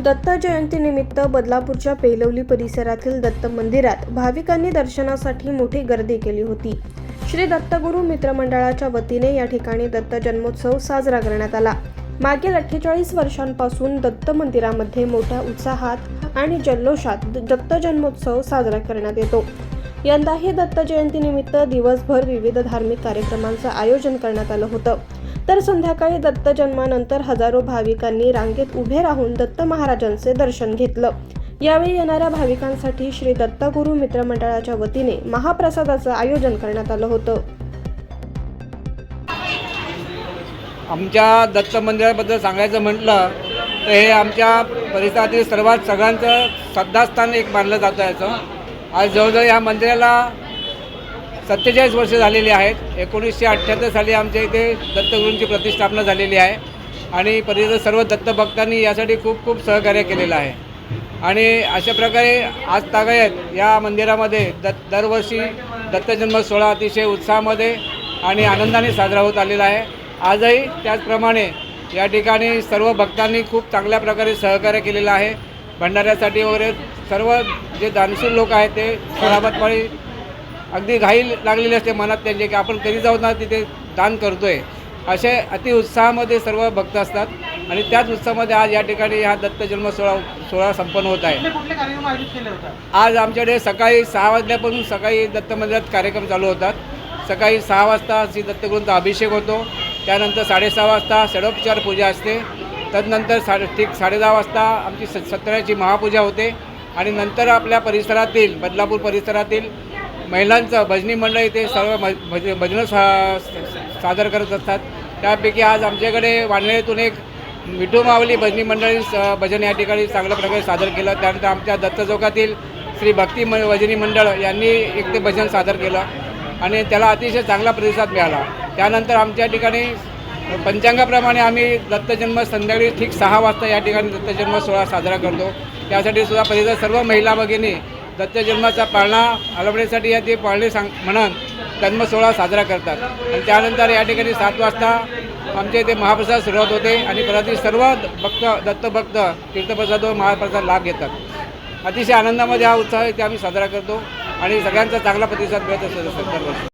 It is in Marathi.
दत्त जयंतीनिमित्त बदलापूरच्या पेलवली परिसरातील दत्त मंदिरात भाविकांनी दर्शनासाठी मोठी गर्दी केली होती. श्री दत्तगुरू मित्रमंडळाच्या वतीने या ठिकाणी दत्त जन्मोत्सव साजरा करण्यात आला. मागील अठ्ठेचाळीस वर्षांपासून दत्त मंदिरामध्ये मोठ्या उत्साहात आणि जल्लोषात दत्त जन्मोत्सव साजरा करण्यात येतो. यंदाही दत्त जयंतीनिमित्त दिवसभर विविध धार्मिक कार्यक्रमांचं आयोजन करण्यात आलं होतं. तर संध्याकाळी दत्त जन्मानंतर हजारो भाविकांनी रांगेत उभे राहून दत्त महाराजांचे दर्शन घेतलं. यावेळी येणाऱ्या भाविकांसाठी श्री दत्तगुरू मित्रमंडळाच्या वतीने महाप्रसादाचं आयोजन करण्यात आलं होतं. आमच्या दत्त मंदिराबद्दल सांगायचं म्हटलं तर हे आमच्या परिसरातील सर्वात सगळ्यांचं श्रद्धास्थान एक मानलं जातं याचं. आज जवळजवळ या मंदिराला सत्तेचाळीस वर्ष झालेली आहेत. एकोणीसशे अठ्ठ्याहत्तर साली आमच्या इथे दत्तगुरूंची प्रतिष्ठापना झालेली आहे. आणि परिसर सर्व दत्तभक्तांनी यासाठी खूप खूप सहकार्य केलेलं आहे. आणि अशा प्रकारे आज तागायत या मंदिरामध्ये दत् दरवर्षी दत्तजन्म सोहळा अतिशय उत्साहामध्ये आणि आनंदाने साजरा होत आलेला आहे. आजही त्याचप्रमाणे या ठिकाणी सर्व भक्तांनी खूप चांगल्या प्रकारे सहकार्य केलेलं आहे. भंडाऱ्यासाठी वगैरे सर्व जे दानशूर लोक आहेत ते सराबतपाळी अगदी घाई लागलेली असते मनात त्यांचे की आपण कधी जाऊ ना तिथे दान करतोय. असे अतिउत्साहामध्ये सर्व भक्त असतात आणि त्याच उत्साहामध्ये आज या ठिकाणी हा दत्त जन्म सोहळा सोहळा संपन्न होत आहे. आज आमच्याकडे सकाळी सहा वाजल्यापासून सकाळी दत्त मंदिरात कार्यक्रम चालू होतात. सकाळी सहा वाजता श्री दत्तगुरूंचा अभिषेक होतो. त्यानंतर साडेसहा वाजता षडोपचार पूजा असते. तदनंतर साडे ठीक साडेदहा वाजता आमची स सत्तराची महापूजा होते. आणि नंतर आपल्या परिसरातील बदलापूर परिसरातील महिलांचं भजनी मंडळ इथे सर्व भज भजनं सा सादर करत असतात. त्यापैकी आज आमच्याकडे वानवेतून एक मिठू मावली भजनी मंडळी स- भजन या ठिकाणी चांगल्या प्रकारे सादर केलं. त्यानंतर आमच्या दत्त चौकातील श्री भक्ती म भजनी मंडळ यांनी एक ते भजन सादर केलं आणि त्याला अतिशय चांगला प्रतिसाद मिळाला. त्यानंतर आमच्या ठिकाणी पंचांगाप्रमाणे आम्ही दत्तजन्म संध्याकाळी ठीक सहा वाजता या ठिकाणी दत्तजन्म सोहळा साजरा करतो. त्यासाठी सुद्धा परिसर सर्व महिला भगिनी दत्तजन्माचा पाळणा आलवण्यासाठी या ते पाळणे सांग म्हणून जन्मसोहळा साजरा करतात. आणि त्यानंतर या ठिकाणी सात वाजता आमच्या इथे महाप्रसाद सुरुवात होते आणि परत सर्व भक्त दत्तभक्त तीर्थप्रसाद व महाप्रसाद लाभ घेतात. अतिशय आनंदामध्ये हा उत्साह इथे आम्ही साजरा करतो आणि सगळ्यांचा चांगला प्रतिसाद मिळत असतो. दरवर्षी